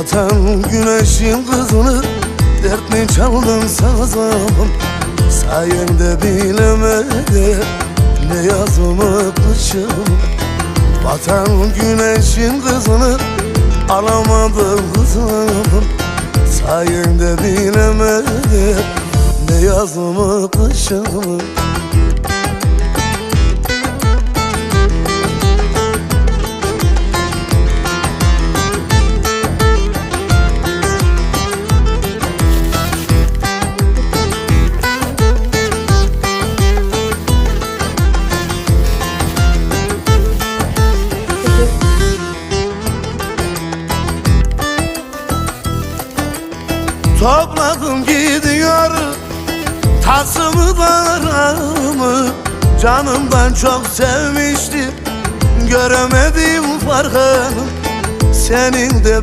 Batan güneşin kızını Dert mi çaldın sazım Sayende bilemedim Ne yazımı kışım Batan güneşin kızını Alamadım kızım. Sayende bilemedim Ne yazımı Topladım gidiyor. Tasımı darımı Canımdan çok sevmiştim. Göremedim farkını Senin de